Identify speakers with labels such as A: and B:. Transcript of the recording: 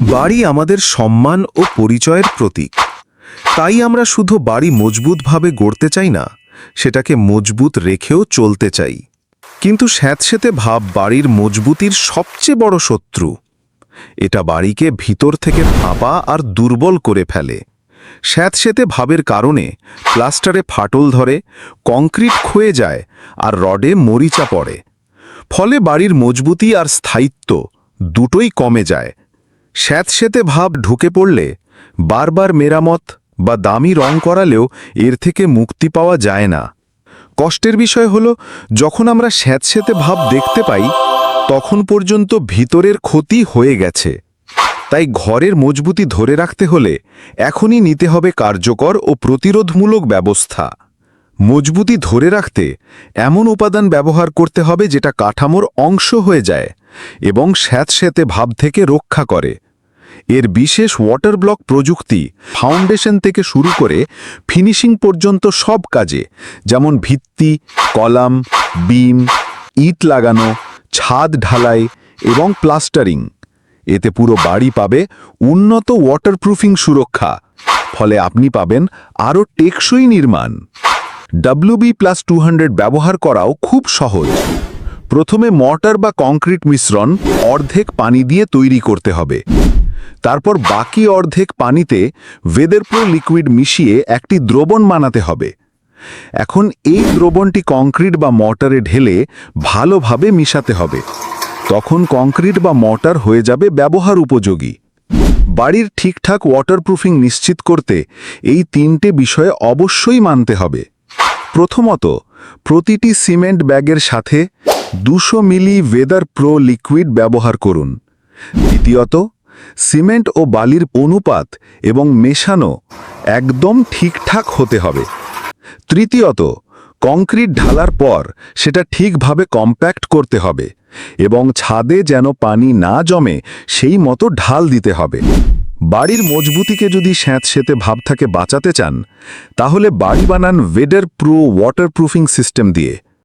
A: বাড়ি আমাদের সম্মান ও পরিচয়ের প্রতীক। তাই আমরা শুধু বাড়ি মজবুতভাবে গড়তে চাই না, সেটাকে মজবুত রেখেও চলতে চাই। কিন্তু স্যাঁতস্যাঁতে ভাব বাড়ির মজবুতির সবচেয়ে বড় শত্রু। এটা বাড়িকে ভিতর থেকে ফাঁপা আর দুর্বল করে ফেলে। স্যাঁতস্যাঁতে ভাবের কারণে প্লাস্টারে ফাটল ধরে, কংক্রিট ক্ষয়ে যায় আর রডে মরিচা পড়ে। ফলে বাড়ির মজবুতি আর স্থায়িত্ব দুটোই কমে যায় স্যাঁতস্যাঁতে ভাব ঢুকে পড়লে বারবার মেরামত বা দামি রং করালেও এর থেকে মুক্তি পাওয়া যায় না। কষ্টের বিষয় হল, যখন আমরা স্যাঁতস্যাঁতে ভাব দেখতে পাই, তখন পর্যন্ত ভিতরের ক্ষতি হয়ে গেছে। তাই ঘরের মজবুতি ধরে রাখতে হলে এখনই নিতে হবে কার্যকর ও প্রতিরোধমূলক ব্যবস্থা। মজবুতি ধরে রাখতে এমন উপাদান ব্যবহার করতে হবে যেটা কাঠামোর অংশ হয়ে যায়। এবং স্যাঁতস্যাঁতে ভাব থেকে রক্ষা করে। এর বিশেষ ওয়াটার ব্লক প্রযুক্তি ফাউন্ডেশন থেকে শুরু করে ফিনিশিং পর্যন্ত সব কাজে, যেমন ভিত্তি, কলাম, বিম, ইট লাগানো, ছাদ ঢালাই এবং প্লাস্টারিং এতে পুরো বাড়ি পাবে উন্নত ওয়াটারপ্রুফিং সুরক্ষা। ফলে আপনি পাবেন আরও টেকসই নির্মাণ। ডাব্লিউবি প্লাস টু ব্যবহার করাও খুব সহজ। প্রথমে মর্টার বা কংক্রিট মিশ্রণ অর্ধেক পানি দিয়ে তৈরি করতে হবে। তারপর বাকি অর্ধেক পানিতে ভেদের প্রো লিকুইড মিশিয়ে একটি দ্রবণ বানাতে হবে। এখন এই দ্রবণটি কংক্রিট বা মর্টারে ঢেলে ভালোভাবে মিশাতে হবে। তখন কংক্রিট বা মর্টার হয়ে যাবে ব্যবহার উপযোগী। বাড়ির ঠিকঠাক ওয়াটারপ্রুফিং নিশ্চিত করতে এই তিনটে বিষয়ে অবশ্যই মানতে হবে। প্রথমত, প্রতিটি সিমেন্ট ব্যাগের সাথে দুশো মিলি ওয়েদার প্রো লিকুইড ব্যবহার করুন। দ্বিতীয়ত, সিমেন্ট ও বালির অনুপাত এবং মেশানো একদম ঠিকঠাক হতে হবে। তৃতীয়ত, কংক্রিট ঢালার পর সেটা ঠিকভাবে কম্প্যাক্ট করতে হবে এবং ছাদে যেন পানি না জমে সেই মতো ঢাল দিতে হবে। বাড়ির মজবুতিকে যদি স্যাঁতস্যাঁতে ভাব থাকে বাঁচাতে চান, তাহলে বাড়ি বানান ওয়েডার প্রো ওয়াটারপ্রুফিং সিস্টেম দিয়ে।